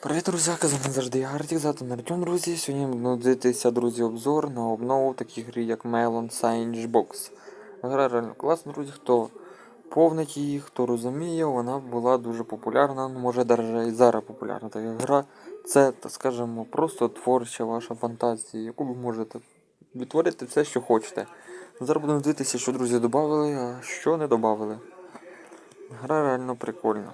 Привіт, друзяки, з вами завжди я Артік, завтра Артем, друзі. Сьогодні будемо дивитися, друзі, обзор на обнову таких гри, як Melon Science Box. Гра реально класна, друзі, хто повнить її, хто розуміє, вона була дуже популярна, ну, може навіть і зараз популярна. Така гра це, так скажемо, просто творча ваша фантазія, яку ви можете відтворити все, що хочете. Зараз будемо дивитися, що друзі додали, а що не додали. Гра реально прикольна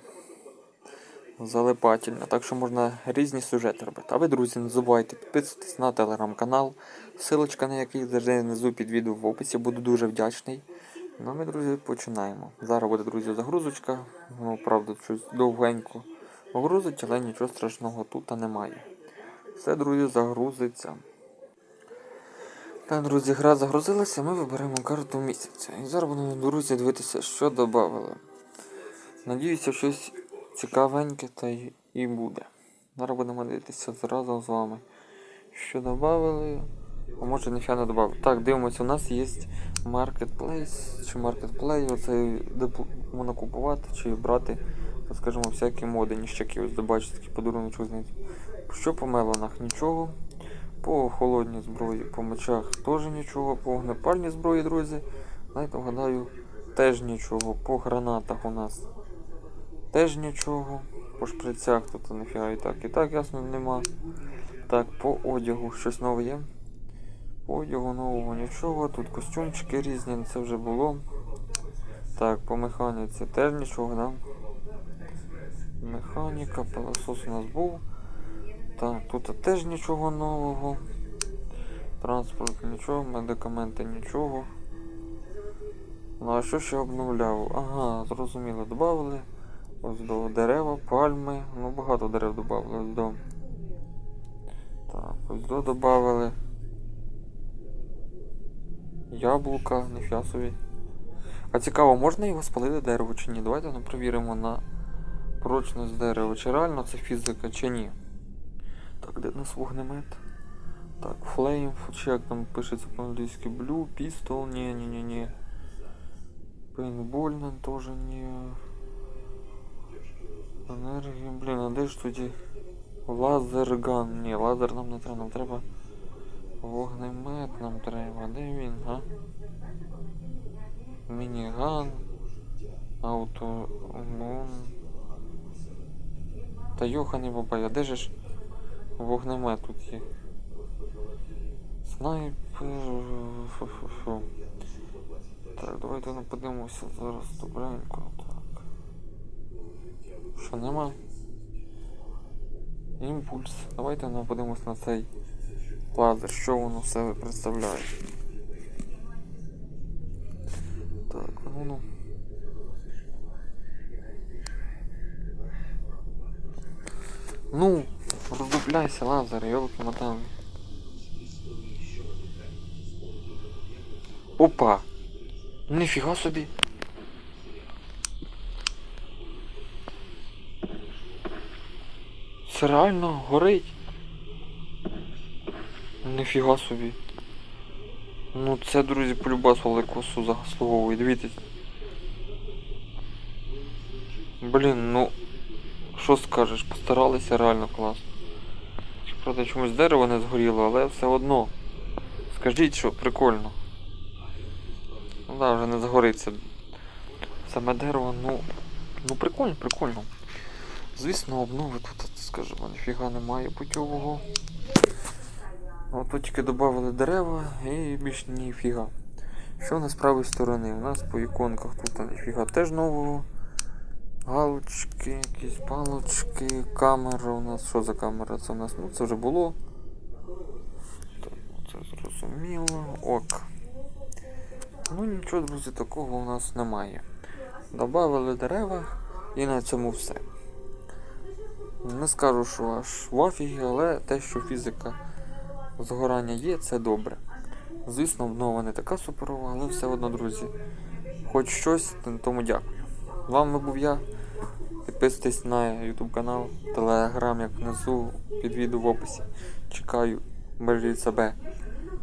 залипательна, так що можна різні сюжети робити. А ви, друзі, не забувайте підписуватись на телеграм-канал, силочка на який завжди внизу під відео в описі, буду дуже вдячний. Ну а ми, друзі, починаємо. Зараз буде, друзі, загрузочка. Ну, правда, щось довгенько грузить, але нічого страшного тут немає. Все, друзі, загрузиться. Так, друзі, гра загрузилася, ми виберемо карту місяця. І зараз будемо, друзі, дивитися, що додали. Надіюся, щось цікавеньке та і буде. Зараз будемо дивитися зразу з вами. Що додали, а може ніфіга не додали. Так, дивимося, у нас є Marketplace чи Marketplay, оце де можна купувати чи брати, скажімо, всякі моди, ніщаки. Ось добачите такий подарунок знайти. Що по мелонах? Нічого. По холодній зброї, по мечах теж нічого, по вогнепальній зброї, друзі. Знаєте, вгадаю, теж нічого. По гранатах у нас теж нічого. По шприцях тут ніфіга і так. І так ясно нема. Так, по одягу щось нове є. По одягу нового нічого. Тут костюмчики різні, це вже було. Так, по механіці теж нічого, да? Механіка, пилосос у нас був. Так, тут теж нічого нового. Транспорт нічого, медикаменти нічого. Ну а що ще обновляв? Ага, зрозуміло, додали. Ось до дерева, пальми. Ну багато дерев додали. До. Так, ось до додали. Яблука, ніфіга собі. А цікаво, можна його спалити дерево чи ні? Давайте ну, перевіримо на прочність дерева. Чи реально це фізика, чи ні. Так, де в нас вогнемет? Так, flame, чи як там пишеться по-англійськи blue, pistol, ні, ні, ні, ні. Пейнтбольна теж ні. Енергія, блін, а де ж тоді? Лазерган. Ні, лазер нам не треба, нам треба. Вогнемет нам треба. Де він, а? Мініган. Ауто. Мон. Та йоханий бабай, а де ж вогнемет тут є? Снайпер. Фу-фу-фу. Так, давайте ну, подивимося зараз добренько. Що нема? Імпульс. Давайте ну, подивимось на цей лазер, що воно себе представляє. Так, ну ну. Ну, роздупляйся, лазер, йолки мотами. Опа! Ніфіга собі. Це реально горить. Ніфіга собі. Ну це, друзі, полюбас великосу заслуговує. Дивіться. Блін, ну що скажеш, постаралися реально класно. Правда, чомусь дерево не згоріло, але все одно. Скажіть, що прикольно. Ну да, вже не загориться. Саме дерево, ну. Ну прикольно, прикольно. Звісно, обнови тут, скажімо, ніфіга немає путьового. От тут тільки додали дерева і більш ніфіга. Що у нас з правої сторони? У нас по іконках тут ніфіга теж нового. Галочки, якісь палочки, камера у нас. Що за камера? Це у нас, ну це вже було. Ну, це зрозуміло. Ок. Ну нічого, друзі, такого у нас немає. Добавили дерева і на цьому все. Не скажу, що аж в офігі, але те, що фізика згорання є, це добре. Звісно, обнова не така суперова, але все одно, друзі. Хоч щось, тому дякую. Вам був я. Підписуйтесь на YouTube канал, телеграм, як внизу під відео в описі. Чекаю, бережіть себе.